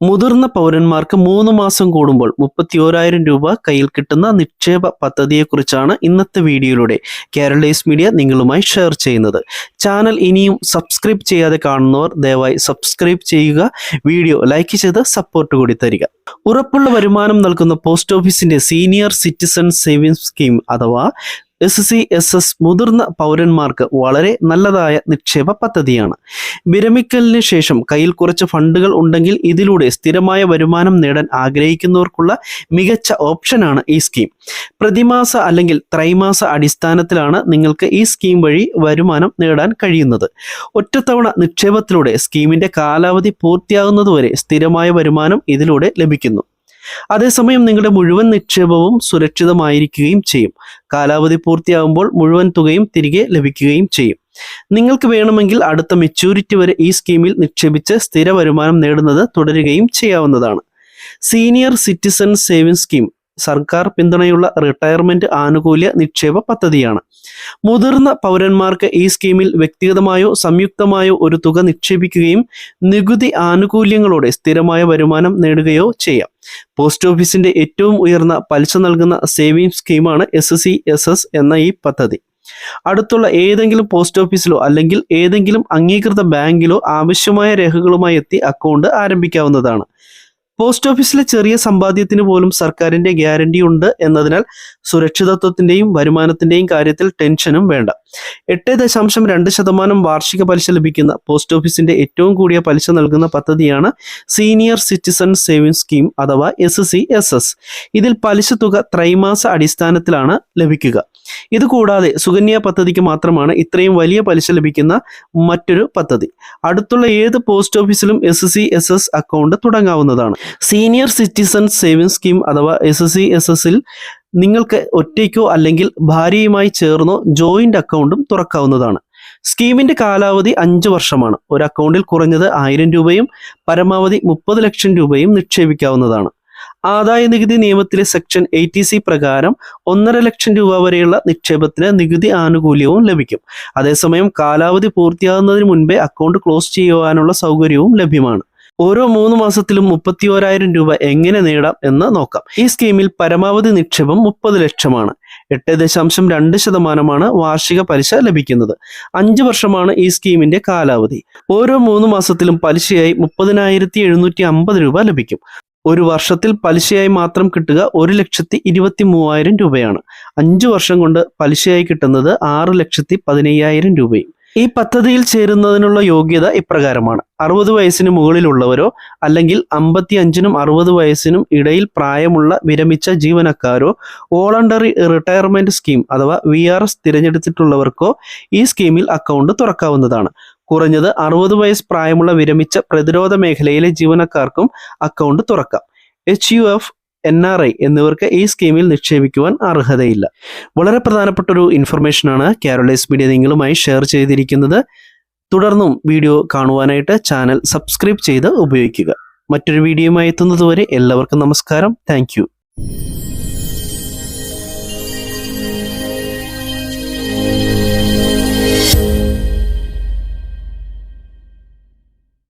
മുതിർന്ന പൗരന്മാർക്ക് മൂന്ന് മാസം കൂടുമ്പോൾ മുപ്പത്തിയോരായിരം രൂപ കയ്യിൽ കിട്ടുന്ന നിക്ഷേപ പദ്ധതിയെക്കുറിച്ചാണ് ഇന്നത്തെ വീഡിയോയിലൂടെ കേരളീസ് മീഡിയ നിങ്ങളുമായി ഷെയർ ചെയ്യുന്നത്. ചാനൽ ഇനിയും സബ്സ്ക്രൈബ് ചെയ്യാതെ കാണുന്നവർ ദയവായി സബ്സ്ക്രൈബ് ചെയ്യുക വീഡിയോ ലൈക്ക് ചെയ്ത് സപ്പോർട്ട് കൂടി തരിക. ഉറപ്പുള്ള വരുമാനം നൽകുന്ന പോസ്റ്റ് ഓഫീസിന്റെ സീനിയർ സിറ്റിസൺ സേവിംഗ്സ് സ്കീം അഥവാ എസ് സി എസ് എസ് മുതിർന്ന പൗരന്മാർക്ക് വളരെ നല്ലതായ നിക്ഷേപ പദ്ധതിയാണ്. വിരമിക്കലിന് ശേഷം കയ്യിൽ കുറച്ച് ഫണ്ടുകൾ ഉണ്ടെങ്കിൽ ഇതിലൂടെ സ്ഥിരമായ വരുമാനം നേടാൻ ആഗ്രഹിക്കുന്നവർക്കുള്ള മികച്ച ഓപ്ഷനാണ് ഈ സ്കീം പ്രതിമാസ അല്ലെങ്കിൽ ത്രൈമാസ അടിസ്ഥാനത്തിലാണ് നിങ്ങൾക്ക് ഈ സ്കീം വഴി വരുമാനം നേടാൻ കഴിയുന്നത്. ഒറ്റത്തവണ നിക്ഷേപത്തിലൂടെ സ്കീമിന്റെ കാലാവധി പൂർത്തിയാകുന്നതുവരെ സ്ഥിരമായ വരുമാനം ഇതിലൂടെ ലഭിക്കുന്നു. അതേസമയം നിങ്ങളുടെ മുഴുവൻ നിക്ഷേപവും സുരക്ഷിതമായിരിക്കുകയും ചെയ്യും. കാലാവധി പൂർത്തിയാകുമ്പോൾ മുഴുവൻ തുകയും തിരികെ ലഭിക്കുകയും ചെയ്യും. നിങ്ങൾക്ക് വേണമെങ്കിൽ അടുത്ത മെച്യൂരിറ്റി വരെ ഈ സ്കീമിൽ നിക്ഷേപിച്ച് സ്ഥിര വരുമാനം നേടുന്നത് തുടരുകയും ചെയ്യാവുന്നതാണ്. സീനിയർ സിറ്റിസൺ സേവിംഗ് സ്കീം സർക്കാർ പിന്തുണയുള്ള റിട്ടയർമെന്റ് ആനുകൂല്യ നിക്ഷേപ പദ്ധതിയാണ്. മുതിർന്ന പൗരന്മാർക്ക് ഈ സ്കീമിൽ വ്യക്തിഗതമായോ സംയുക്തമായോ ഒരു തുക നിക്ഷേപിക്കുകയും നികുതി ആനുകൂല്യങ്ങളോടെ സ്ഥിരമായ വരുമാനം നേടുകയോ ചെയ്യാം. പോസ്റ്റ് ഓഫീസിന്റെ ഏറ്റവും ഉയർന്ന പലിശ നൽകുന്ന സേവിംഗ് സ്കീമാണ് എസ് സി എസ് എസ് എന്ന ഈ പദ്ധതി. അടുത്തുള്ള ഏതെങ്കിലും പോസ്റ്റ് ഓഫീസിലോ അല്ലെങ്കിൽ ഏതെങ്കിലും അംഗീകൃത ബാങ്കിലോ ആവശ്യമായ രേഖകളുമായി എത്തി അക്കൗണ്ട് ആരംഭിക്കാവുന്നതാണ്. പോസ്റ്റ് ഓഫീസിലെ ചെറിയ സമ്പാദ്യത്തിന് പോലും സർക്കാരിന്റെ ഗ്യാരണ്ടി ഉണ്ട് എന്നതിനാൽ സുരക്ഷിതത്വത്തിന്റെയും വരുമാനത്തിന്റെയും കാര്യത്തിൽ ടെൻഷനും വേണ്ട. എട്ട് ദശാംശം രണ്ട് ശതമാനം വാർഷിക പലിശ ലഭിക്കുന്ന പോസ്റ്റ് ഓഫീസിന്റെ ഏറ്റവും കൂടിയ പലിശ നൽകുന്ന പദ്ധതിയാണ് സീനിയർ സിറ്റിസൺ സേവിംഗ് സ്കീം അഥവാ എസ് സി എസ് എസ്. ഇതിൽ പലിശ തുക ത്രൈമാസ അടിസ്ഥാനത്തിലാണ് ലഭിക്കുക. ഇത് കൂടാതെ സുകന്യ പദ്ധതിക്ക് മാത്രമാണ് ഇത്രയും വലിയ പലിശ ലഭിക്കുന്ന മറ്റൊരു പദ്ധതി. അടുത്തുള്ള ഏത് പോസ്റ്റ് ഓഫീസിലും S C S S account തുടങ്ങാവുന്നതാണ്. Senior citizen saving scheme അഥവാ എസ് എസ് സി എസ് എസിൽ നിങ്ങൾക്ക് ഒറ്റയ്ക്കോ അല്ലെങ്കിൽ ഭാര്യയുമായി ചേർന്നോ ജോയിന്റ് അക്കൗണ്ടും തുറക്കാവുന്നതാണ്. സ്കീമിന്റെ കാലാവധി അഞ്ച് വർഷമാണ്. ഒരു അക്കൗണ്ടിൽ കുറഞ്ഞത് ആയിരം രൂപയും പരമാവധി മുപ്പത് ലക്ഷം രൂപയും നിക്ഷേപിക്കാവുന്നതാണ്. ആദായ നികുതി നിയമത്തിലെ സെക്ഷൻ എയ്റ്റി സി പ്രകാരം ഒന്നര ലക്ഷം രൂപ വരെയുള്ള നിക്ഷേപത്തിന് നികുതി ആനുകൂല്യവും ലഭിക്കും. അതേസമയം കാലാവധി പൂർത്തിയാകുന്നതിന് മുൻപേ അക്കൗണ്ട് ക്ലോസ് ചെയ്യുവാനുള്ള സൗകര്യവും ലഭ്യമാണ്. ഓരോ മൂന്ന് മാസത്തിലും മുപ്പത്തി ഓരായിരം രൂപ എങ്ങനെ നേടാം എന്ന് നോക്കാം. ഈ സ്കീമിൽ പരമാവധി നിക്ഷേപം മുപ്പത് ലക്ഷമാണ്. എട്ട് ദശാംശം രണ്ട് ശതമാനമാണ് വാർഷിക പലിശ ലഭിക്കുന്നത്. അഞ്ച് വർഷമാണ് ഈ സ്കീമിന്റെ കാലാവധി. ഓരോ മൂന്ന് മാസത്തിലും പലിശയായി മുപ്പതിനായിരത്തി എഴുന്നൂറ്റി അമ്പത് രൂപ ലഭിക്കും. ഒരു വർഷത്തിൽ പലിശയായി മാത്രം കിട്ടുക ഒരു ലക്ഷത്തി ഇരുപത്തി മൂവായിരം രൂപയാണ്. അഞ്ചു വർഷം കൊണ്ട് പലിശയായി കിട്ടുന്നത് ആറ് ലക്ഷത്തി പതിനയ്യായിരം രൂപയും. ഈ പദ്ധതിയിൽ ചേരുന്നതിനുള്ള യോഗ്യത ഇപ്രകാരമാണ്. അറുപത് വയസ്സിന് മുകളിലുള്ളവരോ അല്ലെങ്കിൽ അമ്പത്തി അഞ്ചിനും അറുപത് വയസ്സിനും ഇടയിൽ പ്രായമുള്ള വിരമിച്ച ജീവനക്കാരോ വോളണ്ടറി റിട്ടയർമെന്റ് സ്കീം അഥവാ വി ആർ എസ് തിരഞ്ഞെടുത്തിട്ടുള്ളവർക്കോ ഈ സ്കീമിൽ അക്കൗണ്ട് തുറക്കാവുന്നതാണ്. കുറഞ്ഞത് അറുപത് വയസ്സ് പ്രായമുള്ള വിരമിച്ച പ്രതിരോധ മേഖലയിലെ ജീവനക്കാർക്കും അക്കൗണ്ട് തുറക്കാം. H U F N R I എന്നിവർക്ക് ഈ സ്കീമിൽ നിക്ഷേപിക്കുവാൻ അർഹതയില്ല. വളരെ പ്രധാനപ്പെട്ട ഒരു ഇൻഫർമേഷനാണ് കാരോളൈസ് മീഡിയ നിങ്ങളുമായി ഷെയർ ചെയ്തിരിക്കുന്നത്. തുടർന്നും വീഡിയോ കാണുവാനായിട്ട് ചാനൽ സബ്സ്ക്രൈബ് ചെയ്ത് ഉപയോഗിക്കുക. മറ്റൊരു വീഡിയോയുമായി എത്തുന്നതുവരെ എല്ലാവർക്കും നമസ്കാരം. താങ്ക്